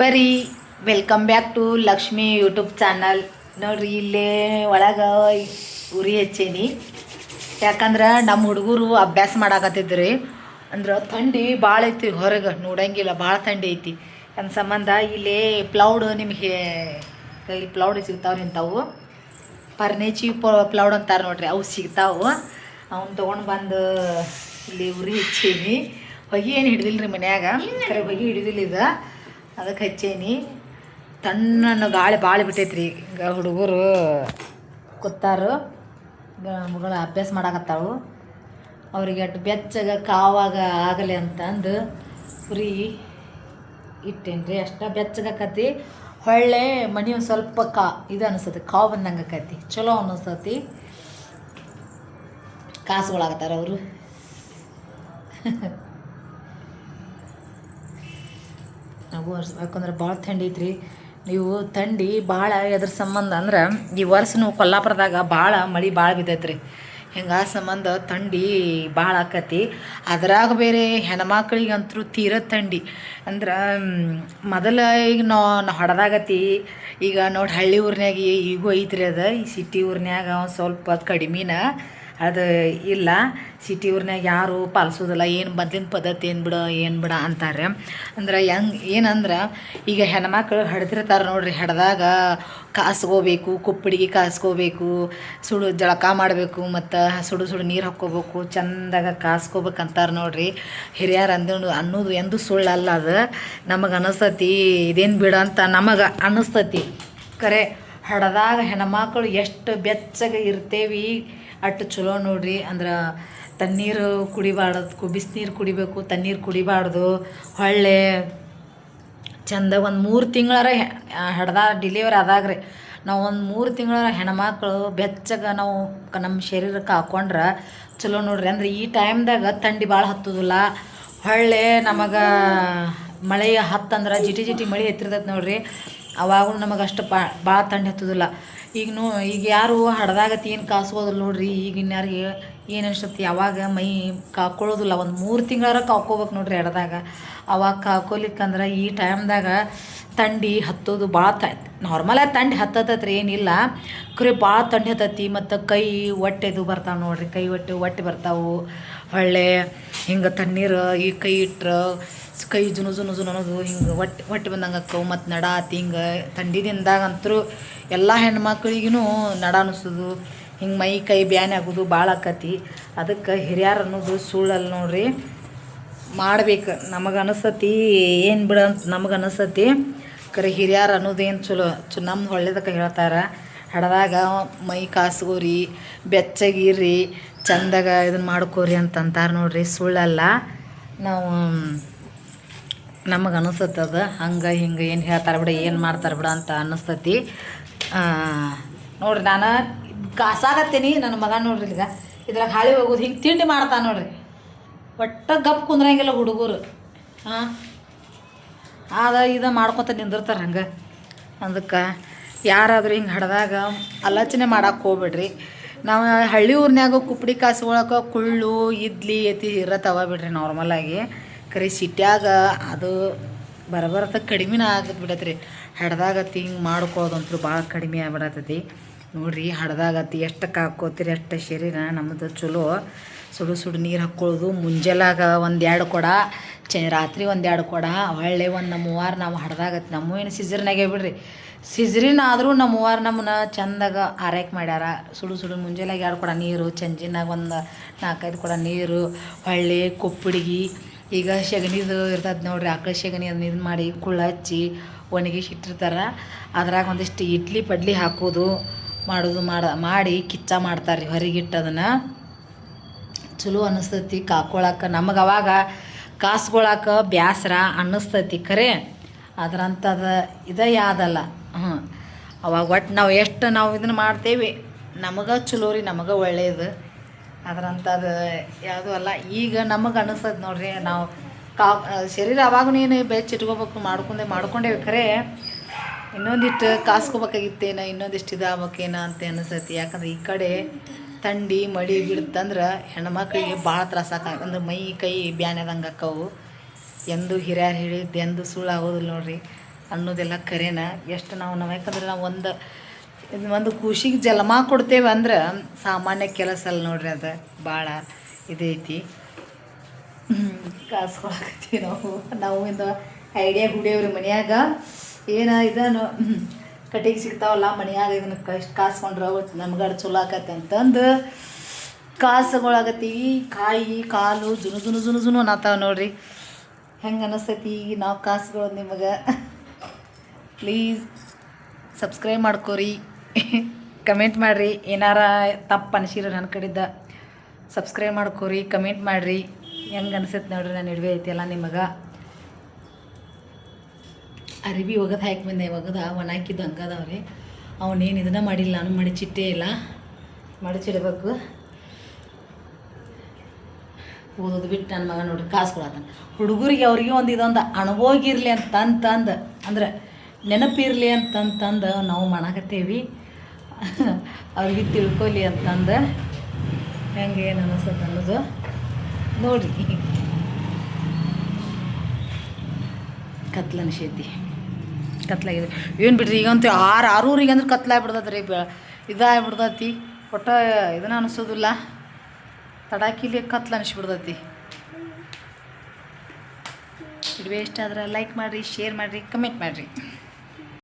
ಬರ್ರಿ welcome back to Lakshmi YouTube channel ನೋಡ್ರಿ, ಇಲ್ಲೇ ಒಳಗೆ ಉರಿ ಹಚ್ಚೀನಿ. ಯಾಕಂದ್ರೆ ನಮ್ಮ ಹುಡುಗರು ಅಭ್ಯಾಸ ಮಾಡಾಕತ್ತಿದ್ರಿ. ಅಂದ್ರೆ ಥಂಡಿ ಭಾಳ ಐತಿ ಹೊರಗೆ, ನೋಡಂಗಿಲ್ಲ, ಭಾಳ ಥಂಡಿ ಐತಿ. ನನ್ನ ಸಂಬಂಧ ಇಲ್ಲಿ ಪ್ಲೌಡ್ ನಿಮಗೆ ಇಲ್ಲಿ ಪ್ಲೌಡ್ ಸಿಗ್ತಾವೆ ನಿಂತಾವು. ಪರ್ನೇಚಿ ಪ್ಲೌಡ್ ಅಂತಾರೆ ನೋಡ್ರಿ, ಅವು ಸಿಗ್ತಾವೆ. ಅವ್ನು ತೊಗೊಂಡು ಬಂದು ಇಲ್ಲಿ ಉರಿ ಹಚ್ಚೀನಿ. ಹೊಗೆ ಏನು ಹಿಡ್ದಿಲ್ಲ ರೀ ಮನ್ಯಾಗ ಹೊಗೆ ಹಿಡಿದಿಲ್ಲ ಇದು. ಅದಕ್ಕೆ ಹಚ್ಚೇನಿ. ತಣ್ಣನ್ನು ಗಾಳಿ ಭಾಳ ಬಿಟ್ಟೈತ್ರಿ. ಈಗ ಹುಡುಗರು ಕೂತಾರು. ಮಗಳು ಅಭ್ಯಾಸ ಮಾಡಾಕತ್ತಾವು ಅವ್ರಿಗೆ ಅಟ್ಟು ಬೆಚ್ಚಗ ಕಾವಾಗ ಆಗಲಿ ಅಂತಂದು ಉರಿ ಇಟ್ಟೇನಿ ರೀ ಅಷ್ಟ ಬೆಚ್ಚಗಾಕತಿ ಹೊಳ್ಳೆ ಮನೆ ಒಂದು ಸ್ವಲ್ಪ ಕಾ ಇದು ಅನಿಸ್ತತಿ, ಕಾವು ಬಂದಂಗೆ ಕತ್ತಿ ಚಲೋ ಅನ್ನಿಸ್ತತಿ ಕಾಸುಗಳಾಗತ್ತಾರ ಅವರು. ನಾವು ಯಾಕಂದ್ರೆ ಭಾಳ ಥಂಡಿ ಐತ್ರಿ. ನೀವು ಥಂಡಿ ಭಾಳ ಎದ್ರ ಸಂಬಂಧ ಅಂದ್ರೆ ಈ ವರ್ಷ ನೀವು ಕೊಲ್ಲಾಪುರದಾಗ ಭಾಳ ಮಳೆ ಭಾಳ ಬಿದ್ದೈತ್ರಿ. ಆ ಸಂಬಂಧ ಥಂಡಿ ಭಾಳ ಆಕತಿ. ಅದ್ರಾಗ ಬೇರೆ ಹೆಣ್ಮಕ್ಳಿಗಂತೂ ತೀರ ಥಂಡಿ. ಅಂದ್ರೆ ಮೊದಲ ಈಗ ನಾ ಹೊಡೆದಾಗತಿ. ಈಗ ನೋಡಿ ಹಳ್ಳಿ ಊರಿನಾಗ ಈಗೂ ಐತ್ರಿ ಅದು. ಈ ಸಿಟಿ ಊರಿನಾಗ ಒಂದು ಸ್ವಲ್ಪ ಕಡಿಮೆನ ಅದು ಇಲ್ಲ ಸಿಟಿ ಊರ್ನಾಗ ಯಾರು ಪಾಲಿಸೋದಿಲ್ಲ, ಏನು ಮೊದ್ಲಿನ ಪದ್ಧತಿ ಏನು ಬಿಡ ಏನು ಬಿಡ ಅಂತಾರೆ. ಅಂದ್ರೆ ಹೆಂಗೆ, ಏನಂದ್ರೆ, ಈಗ ಹೆಣ್ಮಕ್ಳು ಹಡ್ದಿರ್ತಾರೆ ನೋಡ್ರಿ, ಹೆಡ್ದಾಗ ಕಾಸ್ಕೋಬೇಕು ಕುಪ್ಪಡಿಗೆ ಕಾಸ್ಕೋಬೇಕು ಸುಡು ಜಳಕ ಮಾಡಬೇಕು, ಮತ್ತು ಸುಡು ಸುಡು ನೀರು ಹಾಕ್ಕೋಬೇಕು, ಚಂದಾಗ ಕಾಸ್ಕೋಬೇಕು ಅಂತಾರೆ ನೋಡ್ರಿ. ಹಿರಿಯರು ಅಂದ ಅನ್ನೋದು ಎಂದು ಸುಳ್ಳಲ್ಲ ಅದು. ನಮಗೆ ಅನ್ನಿಸ್ತತಿ ಇದೇನು ಬಿಡ ಅಂತ ನಮಗೆ ಅನ್ನಿಸ್ತತಿ ಕರೆ. ಹಡ್ದಾಗ ಹೆಣ್ಮಕ್ಳು ಎಷ್ಟು ಬೆಚ್ಚಗೆ ಇರ್ತೇವಿ ಅಟ್ಟು ಚಲೋ ನೋಡ್ರಿ. ಅಂದ್ರೆ ತಣ್ಣೀರು ಕುಡಿಬಾರ್ದು ಬಿಸಿನೀರು ಕುಡಿಬೇಕು, ತಣ್ಣೀರು ಕುಡಿಬಾರ್ದು. ಹೊಳ್ಳೆ ಚಂದ ಒಂದು ಮೂರು ತಿಂಗಳಾರ ಹಡ್ದ ಡಿಲಿವರಿ ಆದಾಗ್ರಿ. ನಾವು ಒಂದು ಮೂರು ತಿಂಗಳ ಹೆಣ್ಮಕ್ಳು ಬೆಚ್ಚಗೆ ನಾವು ನಮ್ಮ ಶರೀರಕ್ಕೆ ಹಾಕೊಂಡ್ರೆ ಚಲೋ ನೋಡ್ರಿ. ಅಂದ್ರೆ ಈ ಟೈಮ್ದಾಗ ಥಂಡಿ ಭಾಳ ಹತ್ತೋದಿಲ್ಲ. ಹೊಳ್ಳೆ ನಮಗೆ ಮಳೆ ಹತ್ತಂದ್ರೆ ಜಿಟಿ ಜಿಟಿ ಮಳೆ ಎತ್ತಿರ್ತೈತೆ ನೋಡ್ರಿ. ಅವಾಗೂ ನಮಗೆ ಅಷ್ಟು ಬಾ ಭಾಳ ಥಂಡಿ ಹತ್ತೋದಿಲ್ಲ. ಈಗ ನೋ, ಈಗ ಯಾರು ಹಡ್ದಾಗ ಏನು ಕಾಸೋದಿಲ್ಲ ನೋಡ್ರಿ. ಈಗ ಯಾರಿಗೆ ಏನು ಅನ್ಸತ್ತೆ? ಯಾವಾಗ ಮೈ ಕಾಕೊಳ್ಳೋದಿಲ್ಲ ಒಂದು ಮೂರು ತಿಂಗಳಾರ ಕಾಕೋಬೇಕು ನೋಡ್ರಿ ಎಡದಾಗ ಅವಾಗ ಕಾಕೋಲಿಕ್ಕಂದ್ರೆ ಈ ಟೈಮ್ದಾಗ ತಂಡಿ ಹತ್ತೋದು ಭಾಳ ತ ನಾರ್ಮಲಾಗಿ ತಂಡ ಹತ್ತತತ್ರಿ ಏನಿಲ್ಲ. ಕರೆ ಭಾಳ ತಂಡಿ ಹತ್ತತಿ ಮತ್ತು ಕೈ ಹೊಟ್ಟೆದು ಬರ್ತಾವೆ ನೋಡ್ರಿ. ಕೈ ಹೊಟ್ಟೆ ಹೊಟ್ಟೆ ಬರ್ತಾವೆ. ಹೊಳ್ಳೆ, ಹಿಂಗೆ ತಣ್ಣೀರು ಈ ಕೈ ಇಟ್ರೆ ಕೈ ಜುನು ಜುನು ಜುನು ಅನ್ನೋದು ಹಿಂಗೆ ಹೊಟ್ಟೆ ಹೊಟ್ಟೆ ಬಂದಂಗೆ ಅಕ್ಕವು ಮತ್ತು ನಡ ಆತಿ ಹಿಂಗೆ ಥಂಡಿದಿಂದಾಗ ಅಂತೂ ಎಲ್ಲ ಹೆಣ್ಮಕ್ಳಿಗೂ ನಡ ಅನಿಸೋದು. ಹಿಂಗೆ ಮೈ ಕೈ ಬ್ಯಾನೆ ಆಗೋದು ಭಾಳ ಆಕತಿ. ಅದಕ್ಕೆ ಹಿರಿಯರು ಅನ್ನೋದು ಸುಳ್ಳಲ್ಲ ನೋಡ್ರಿ. ಮಾಡ್ಬೇಕು. ನಮಗೆ ಅನಿಸ್ತತಿ ಏನು ಬಿಡ ನಮಗೆ ಅನಿಸ್ತತಿ ಕರೆ ಹಿರಿಯರು ಅನ್ನೋದೇನು ಚಲೋ ಚು ನಮ್ಮ ಒಳ್ಳೇದಕ್ಕೆ ಹೇಳ್ತಾರೆ. ಹಡದಾಗ ಮೈ ಕಾಸ್ಗೋರಿ, ಬೆಚ್ಚಗಿರ್ರಿ, ಚಂದಾಗ ಇದನ್ನು ಮಾಡ್ಕೋರಿ ಅಂತಂತಾರೆ ನೋಡ್ರಿ. ಸುಳ್ಳಲ್ಲ. ನಾವು, ನಮಗೆ ಅನಿಸ್ತದ ಹಂಗೆ, ಹಿಂಗೆ ಏನು ಹೇಳ್ತಾರೆ ಬಿಡ, ಏನು ಮಾಡ್ತಾರೆ ಬಿಡ ಅಂತ ಅನ್ನಿಸ್ತತಿ ನೋಡ್ರಿ ನಾನು ಕಾಸಾಗತ್ತೀನಿ ನನ್ನ ಮಗ ನೋಡ್ರಿ ಈಗ. ಇದ್ರಾಗ ಹಾಳಿ ಹೋಗೋದು ಹಿಂಗೆ ತಿಂಡಿ ಮಾಡ್ತಾನೆ ನೋಡ್ರಿ. ಒಟ್ಟ ಗಪ್ ಕುಂದ್ರಂಗಿಲ್ಲ ಹುಡುಗರು. ಹಾಂ ಅದ ಇದು ಮಾಡ್ಕೊತ ನಿಂದಿರ್ತಾರೆ ಹಂಗೆ. ಅದಕ್ಕೆ ಯಾರಾದರೂ ಹಿಂಗೆ ಹಡ್ದಾಗ ಆಲೋಚನೆ ಮಾಡಕ್ಕೆ ಹೋಗ್ಬೇಡ್ರಿ. ನಾವು ಹಳ್ಳಿ ಊರಿನ್ಯಾಗ ಕುಪ್ಪಡಿ ಕಾಸುಗಳಕ್ಕೆ ಕುಳ್ಳು ಇಡ್ಲಿ ಎತ್ತಿ ಇರತ್ತವ ಬಿಡ್ರಿ ನಾರ್ಮಲಾಗಿ ಕರೆ ಸಿಟ್ಯಾಗ ಅದು ಬರಬರತ ಕಡಿಮೆನ ಆಗತ್ತೆ ಬಿಡತ್ರಿ. ಹಡ್ದಾಗತ್ತಿ ಹಿಂಗೆ ಮಾಡ್ಕೊಳ್ಳೋದಂತೂ ಭಾಳ ಕಡಿಮೆ ಆಗ್ಬಿಡತ್ತತಿ ನೋಡಿರಿ ಹಡ್ದಾಗತ್ತಿ ಎಷ್ಟು ಹಾಕೋತೀರಿ ಅಷ್ಟು ಶರೀರ ನಮ್ಮದು ಚಲೋ. ಸುಡು ಸುಡು ನೀರು ಹಾಕ್ಕೊಳ್ಳೋದು ಮುಂಜಾಲಾಗ ಒಂದು ಎರಡು ಕೊಡ. ಚ ರಾತ್ರಿ ಒಂದೆರಡು ಕೊಡ. ಹೊಳ್ಳೆ ಒಂದು ನಮ್ಮ ಮೂವಾರು ನಾವು ಹಡ್ದಾಗತ್ತೆ ನಮ್ಮ ಏನು ಸಿಜರ್ನಾಗೆ ಬಿಡ್ರಿ. ಸಿಜ್ರಿನ ಆದರೂ ನಮ್ಮ ಮೂವಾರು ನಮ್ಮನ್ನ ಚಂದಾಗ ಆರೈಕೆ ಮಾಡ್ಯಾರ. ಸುಡು ಸುಡು ಮುಂಜಾನೆಗೆ ಎರಡು ಕೊಡ ನೀರು, ಚಂಜಿನಾಗ ಒಂದು ನಾಲ್ಕೈದು ಕೊಡ ನೀರು, ಹೊಳ್ಳೆ ಕೊಪ್ಪಡಿಗೆ. ಈಗ ಸಗಣಿದು ಇರ್ತದೆ ನೋಡ್ರಿ, ಆಕಳ ಸಗಣಿ ಅದನ್ನ ಇದು ಮಾಡಿ ಕುಳ್ಳ ಹಚ್ಚಿ ಒಣಗಿಸಿ ಇಟ್ಟಿರ್ತಾರೆ. ಅದ್ರಾಗ ಒಂದಿಷ್ಟು ಇಡ್ಲಿ ಪಡ್ಲಿ ಹಾಕೋದು ಮಾಡೋದು ಮಾಡ, ಮಾಡಿ ಕಿಚ್ಚ ಮಾಡ್ತಾರೆ ರೀ ಹೊರಗಿಟ್ಟು ಅದನ್ನು. ಚಲೋ ಅನ್ನಿಸ್ತೈತಿ ಕಾಕೊಳಕ್ಕೆ. ನಮಗೆ ಅವಾಗ ಕಾಸ್ಕೊಳಕ ಬ್ಯಾಸರ ಅನ್ನಿಸ್ತೈತಿ ಖರೆ ಅದರಂಥದ್ದು ಇದೇ ಯಾವುದಲ್ಲ. ಹ್ಞೂ ಅವಾಗ ಒಟ್ಟು ನಾವು ಎಷ್ಟು ನಾವು ಇದನ್ನು ಮಾಡ್ತೇವೆ. ನಮಗೆ ಚಲೋ ರೀ, ನಮಗೆ ಒಳ್ಳೆಯದು ಅದರಂಥದ್ದು ಯಾವುದೂ ಅಲ್ಲ. ಈಗ ನಮಗೆ ಅನಿಸ್ತದೆ ನೋಡ್ರಿ, ನಾವು ಕಾ, ಶರೀರ ಅವಾಗೂ ಏನು ಬೆಚ್ಚ ಇಟ್ಕೋಬೇಕು, ಮಾಡ್ಕೊಂಡೆ, ಮಾಡ್ಕೊಂಡೇವೆ ಖರೆ ಇನ್ನೊಂದಿಷ್ಟು ಕಾಸ್ಕೋಬೇಕಾಗಿತ್ತೇನೋ, ಇನ್ನೊಂದಿಷ್ಟು ಇದಾಗಬೇಕೇನೋ ಅಂತ ಅನಿಸ್ತೈತಿ ಯಾಕಂದ್ರೆ ಈ ಕಡೆ ಥಂಡಿ, ಮಳೆ ಬಿಡುತ್ತಂದ್ರೆ ಹೆಣ್ಮಕ್ಳಿಗೆ ಭಾಳ ತ್ರಾಸ ಅಂದ್ರೆ ಮೈ, ಕೈ ಬ್ಯಾನೆದಂಗೆ ಆಕ್ಕವು. ಎಂದು ಹಿರಿಯರು ಹೇಳಿದ್ದು ಎಂದು ಸುಳ್ಳು ಆಗೋದಿಲ್ಲ ನೋಡ್ರಿ. ಅನ್ನೋದೆಲ್ಲ ಕರೆನ. ಎಷ್ಟು ನಾವು ನಾವು ಯಾಕಂದ್ರೆ ನಾವು ಒಂದು ಒಂದು ಖುಷಿಗೆ ಜಲಮ ಕೊಡ್ತೇವೆ ಅಂದ್ರೆ ಸಾಮಾನ್ಯ ಕೆಲಸ ಅಲ್ಲ ನೋಡ್ರಿ ಅದು. ಭಾಳ ಇದೈತಿ. ಕಾಸ್ಕೊಳಕತ್ತೀವಿ ನಾವು. ನಾವು ಇಂದ ಐಡಿಯಾ ಹುಡಿಯವ್ರಿ ಮನ್ಯಾಗ ಏನ ಇದನ್ನು ಕಟ್ಟಿಗೆ ಸಿಗ್ತಾವಲ್ಲ, ಮನೆಯಾಗ ಇದನ್ನ ಕಷ್ಟ ಕಾಸ್ಕೊಂಡ್ರೆ ನಮ್ಗೆ ಚಲೋ ಆಕತ್ತೆ ಅಂತಂದು ಕಾಸುಗಳಾಗತ್ತೀವಿ ಕಾಯಿ, ಕಾಲು, ಜುನು ಜುನು ಜುನು ಜುನು ಅನ್ನತ್ತಾವ ನೋಡ್ರಿ. ಹೆಂಗೆ ಅನಿಸ್ತೈತಿ ಈಗ ನಾವು ಕಾಸುಗಳು ನಿಮಗೆ? Please subscribe ಮಾಡ್ಕೋರಿ. ಕಮೆಂಟ್ ಮಾಡಿರಿ, ಏನಾರ ತಪ್ಪು ಅನಿಸಿರ ನನ್ನ ಕಡೆದ ಸಬ್ಸ್ಕ್ರೈಬ್ ಮಾಡ್ಕೋರಿ, ಕಮೆಂಟ್ ಮಾಡಿರಿ. ಹೆಂಗೆ ಅನಿಸುತ್ತೆ ನೋಡ್ರಿ ನಾನು ಐತಿ ಎಲ್ಲ ನಿಮಗೆ? ಅರಿವಿ ಒಗದು ಹಾಕಿ ಬಂದೆ, ಒಗದ ಒಣ ಹಾಕಿದ್ದು ಹಂಗದವ್ರಿ ಅವನೇನು ಇದನ್ನ ಮಾಡಿಲ್ಲ, ನಾನು ಮಡಿಚಿಟ್ಟೇ ಇಲ್ಲ. ಮಡಚಿಡ್ಬೇಕು ಓದೋದು ಬಿಟ್ಟು ನನ್ನ ಮಗ ನೋಡಿ ಕಾಸು ಕೊಡತ್ತಾನ ಹುಡುಗರಿಗೆ ಅವ್ರಿಗೆ ಒಂದು ಇದೊಂದು ಅಣಗೋಗಿರಲಿ ಅಂತಂತಂದು ಅಂದ್ರೆ ನೆನಪಿರಲಿ ಅಂತಂತಂದು ನಾವು ಮಾಡಕತ್ತೇವಿ. ಅವ್ರಿಗೆ ತಿಳ್ಕೊಲಿ ಅಂತಂದು ಹೆಂಗೆ ಏನು ಅನಿಸುತ್ತೆ ಅನ್ನೋದು ನೋಡಿ ಕತ್ಲನ ಅನಿಸೈತಿ ಕತ್ಲಾಗಿದೆ. ಏನು ಬಿಡ್ರಿ, ಈಗಂತೂ ಆರು ಆರೂರಿಗೆ ಅಂದ್ರೆ ಕತ್ಲಾಗ್ಬಿಡ್ತೈತೆ ರೀ ಇದಾಗ್ಬಿಡ್ತೈತಿ. ಒಟ್ಟ ಇದನ್ನ ಅನಿಸೋದಿಲ್ಲ. ತಡಾಕಿಲಿ ಕತ್ಲ ಅನಿಸ್ಬಿಡ್ತೈತಿ. ಇದು ಇಷ್ಟ ಆದ್ರೆ ಲೈಕ್ ಮಾಡಿರಿ ಶೇರ್ ಮಾಡಿರಿ ಕಮೆಂಟ್ ಮಾಡಿರಿ.